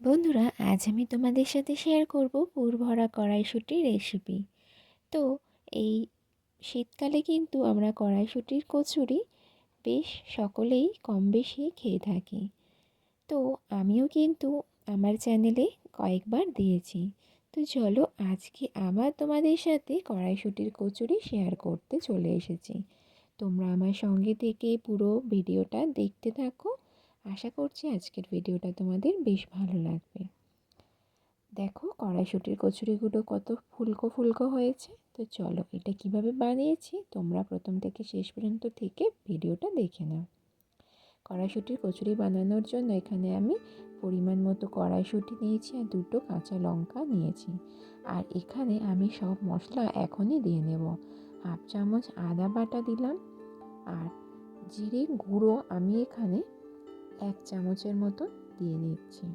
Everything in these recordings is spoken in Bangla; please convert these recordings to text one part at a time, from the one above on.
বন্ধুরা, আজ আমি তোমাদের সাথে শেয়ার করব পুর ভরা কড়াইশুঁটির রেসিপি তো এই শীতকালে কিন্তু আমরা কড়াইশুঁটির কচুরি বেশ সকলেই কম বেশি খেয়ে থাকি। তো আমিও কিন্তু আমার চ্যানেলে কয়েকবার দিয়েছি। তো চলো আজকে আবার তোমাদের সাথে কড়াইশুঁটির কচুরি শেয়ার করতে চলে এসেছি। তোমরা আমার সঙ্গে থেকে পুরো ভিডিওটা দেখতে থাকো। আশা করছি আজকের ভিডিওটা তোমাদের বেশ ভালো লাগবে। দেখো কড়াইশুটির কচুরিগুলো কত ফুলকো ফুলকো হয়েছে। তো চলো এটা কীভাবে বানিয়েছি তোমরা প্রথম থেকে শেষ পর্যন্ত থেকে ভিডিওটা দেখে নাও। কড়াইশুটির কচুরি বানানোর জন্য এখানে আমি পরিমাণ মতো কড়াইশুটি নিয়েছি আর দুটো কাঁচা লঙ্কা নিয়েছি। আর এখানে আমি সব মশলা এখনই দিয়ে নেব। হাফ চামচ আদা বাটা দিলাম। আর জিরে গুঁড়ো আমি এখানে এক চামচের মতো দিয়ে নিচ্ছি।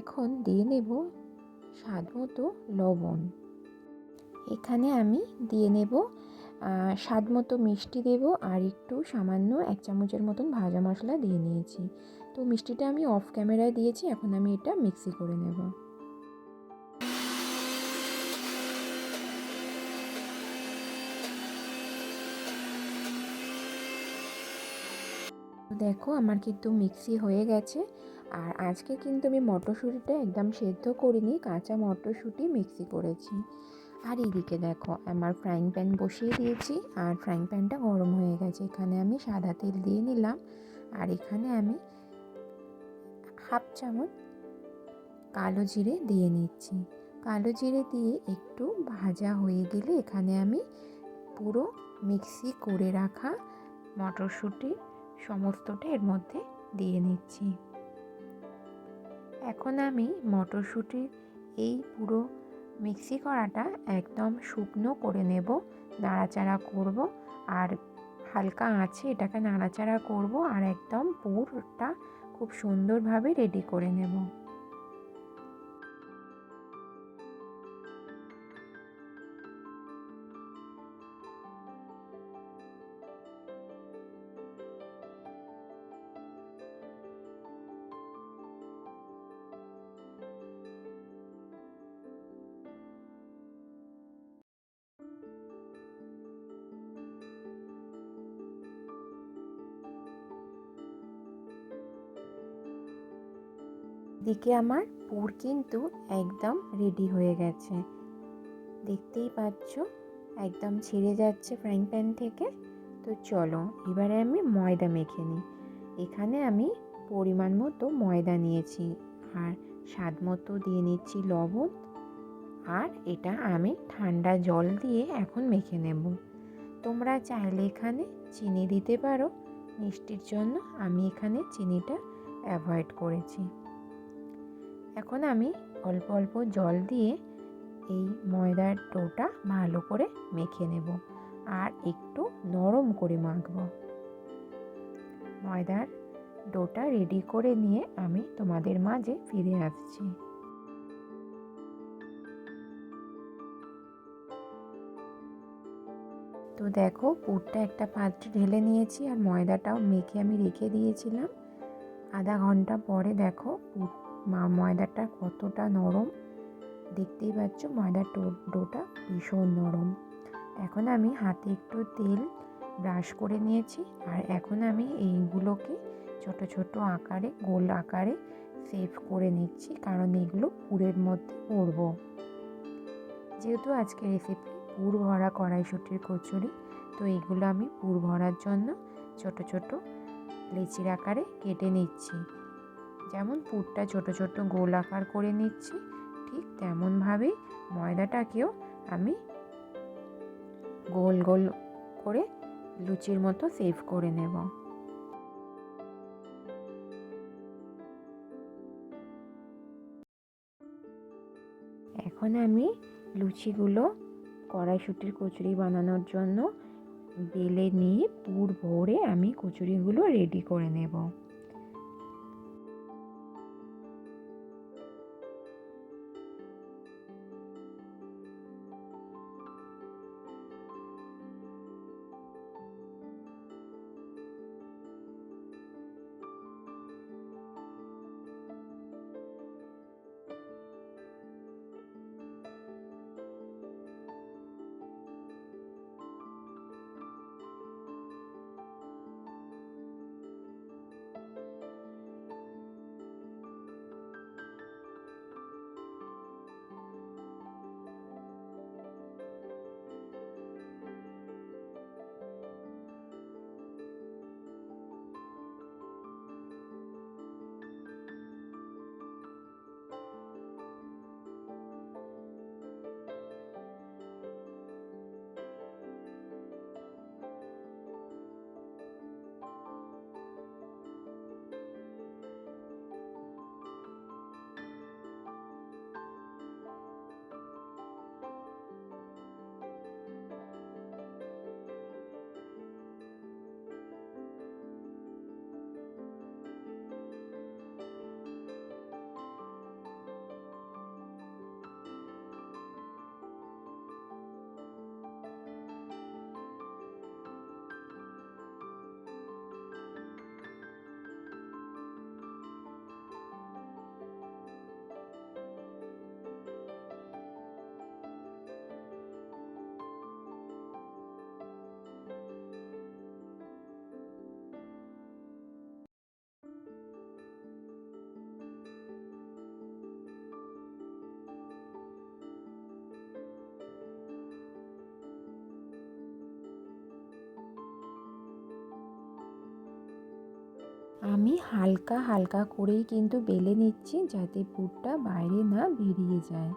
এখন দিয়ে নেব স্বাদ মতো লবণ। এখানে আমি দিয়ে নেব স্বাদ মতো মিষ্টি দেব আর একটু সামান্য এক চামচের মতন ভাজা মশলা দিয়ে নিয়েছি। তো মিষ্টিটা আমি অফ ক্যামেরায় দিয়েছি, এখন আমি এটা মিক্সি করে নেব। দেখো আমার কিন্তু মিক্সি হয়ে গেছে। আর আজকে কিন্তু আমি মটরশুঁটিটা একদম সেদ্ধ করিনি, কাঁচা মটরশুঁটি মিক্সি করেছি। আর এদিকে দেখো আমার ফ্রাইং প্যান বসিয়ে দিয়েছি, আর ফ্রাইং প্যানটা গরম হয়ে গেছে। এখানে আমি সাদা তেল দিয়ে নিলাম, আর এখানে আমি হাফ চামচ কালো জিরে দিয়ে নিচ্ছি। কালো জিরে দিয়ে একটু ভাজা হয়ে গেলে এখানে আমি পুরো মিক্সি করে রাখা মটরশুঁটি সমস্তটা এর মধ্যে দিয়ে নিচ্ছি। এখন আমি মটরশুঁটির এই পুরো মিক্সি করাটা একদম শুকনো করে নেব, নাড়াচাড়া করব আর হালকা আছে এটাকে নাড়াচাড়া করব আর একদম পুরটা খুব সুন্দরভাবে রেডি করে নেব। দিকে আমার পুর কিন্তু একদম রেডি হয়ে গেছে। দেখতেই পাচ্ছ, একদম ছেড়ে যাচ্ছে ফ্রাইং প্যান থেকে। তো চলো, এবারে আমি ময়দা মেখে নিই। এখানে আমি পরিমাণ মতো ময়দা নিয়েছি, আর স্বাদ মতো দিয়ে নিচ্ছি লবণ। আর এটা আমি ঠান্ডা জল দিয়ে এখন মেখে নেব। তোমরা চাইলে এখানে চিনি দিতে পারো। মিষ্টির জন্য আমি এখানে চিনিটা অ্যাভয়েড করেছি। এখন আমি অল্প অল্প জল দিয়ে এই ময়দার ডোটা ভালো করে মেখে নেব আর একটু নরম করে মাখব। ময়দার ডোটা রেডি করে নিয়ে আমি তোমাদের মাঝে ফিরে আসছি। তো দেখো পুরটা একটা পাত্রে ঢেলে নিয়েছি আর ময়দাটাও মেখে আমি রেখে দিয়েছিলাম। আধা ঘণ্টা পরে দেখো পুর ময়দাটা কতটা নরম? দেখতেই পাচ্ছ ময়দার ডোটা ভীষণ নরম। এখন আমি হাতে একটু তেল ব্রাশ করে নিয়েছি আর এখন আমি এইগুলোকে ছোট ছোট আকারে, গোল আকারে সেভ করে নিচ্ছি কারণ এগুলো পুরের মধ্যে পড়ব। যেহেতু আজকে রেসিপি পুর ভরা কড়াইশুটির কচুরি, তো এগুলো আমি পুর ভরার জন্য ছোট ছোট লেচির আকারে কেটে নিচ্ছি। যেমন পুরটা ছোট ছোট গোল আকার করে নিচ্ছি, ঠিক তেমনভাবেই ময়দাটাকেও আমি গোল গোল করে লুচির মতো সেভ করে নেব। এখন আমি লুচিগুলো কড়াইশুটির কচুরি বানানোর জন্য বেলে নিয়ে পুর ভরে আমি কচুরিগুলো রেডি করে নেব। আমি হালকা হালকা করেই কিন্তু বেলে নিচ্ছি যাতে পুরটা বাইরে না বেরিয়ে যায়।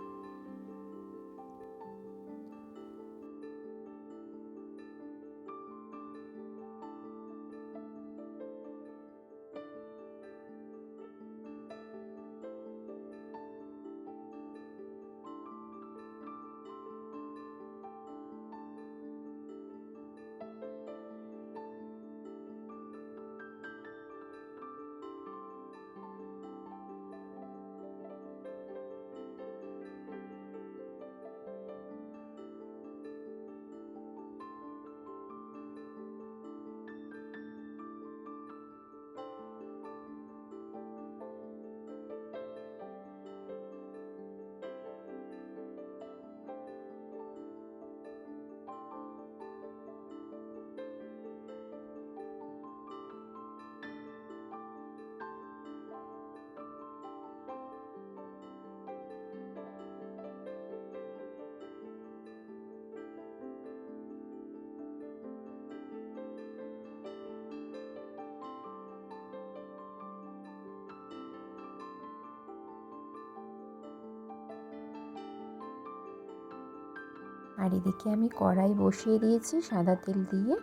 আর এদিকে আমি কড়াই বসিয়ে দিয়েছি সাদা তেল দিয়ে।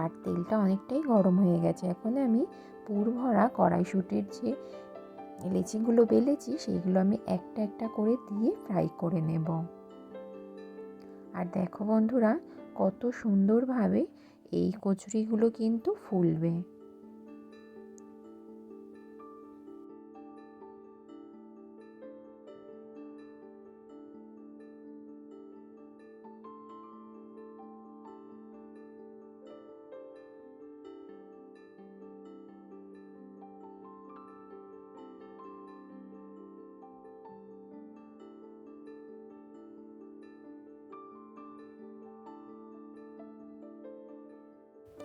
আর তেলটা অনেকটাই গরম হয়ে গেছে। এখন আমি পুর ভরা কড়াইশুটির যে লেচিগুলো বেলেছি সেইগুলো আমি একটা একটা করে দিয়ে ফ্রাই করে নেব। আর দেখো বন্ধুরা, কত সুন্দরভাবে এই কচুরিগুলো কিন্তু ফুলবে।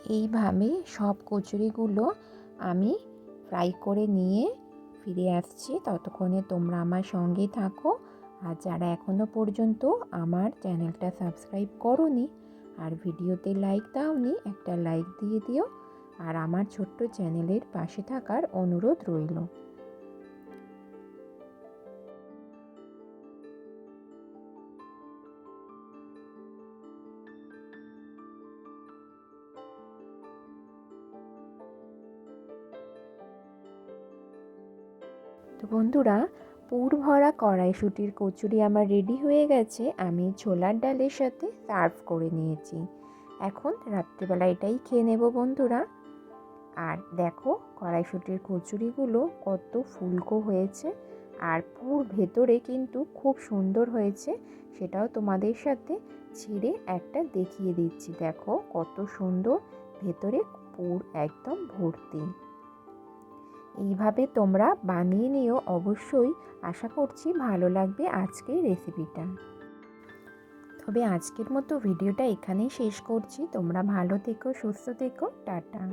এইভাবে সব কচুরিগুলো আমি ফ্রাই করে নিয়ে ফিরে আসছি। ততক্ষণে তোমরা আমার সঙ্গে থাকো। আর যারা এখনও পর্যন্ত আমার চ্যানেলটা সাবস্ক্রাইব করনি আর ভিডিওতে লাইক দাওনি, একটা লাইক দিয়ে দিও। আর আমার ছোট্ট চ্যানেলের পাশে থাকার অনুরোধ রইল। তো বন্ধুরা, পুর ভরা কড়াইশুটির কচুরি আমার রেডি হয়ে গেছে। আমি ছোলার ডালের সাথে সার্ভ করে নিয়েছি। এখন রাত্রিবেলা এটাই খেয়ে নেব বন্ধুরা। আর দেখো, কড়াইশুটির কচুরিগুলো কত ফুলকো হয়েছে। আর পুর ভেতরে কিন্তু খুব সুন্দর হয়েছে। সেটাও তোমাদের সাথে ছিঁড়ে একটা দেখিয়ে দিচ্ছি। দেখো, কত সুন্দর ভেতরে পুর একদম ভর্তি। এইভাবে তোমরা বানিয়ে নিও। অবশ্যই আশা করছি ভালো লাগবে আজকের রেসিপিটা তবে আজকের মতো ভিডিওটা এখানেই শেষ করছি। তোমরা ভালো থেকো, সুস্থ থেকো। টাটা।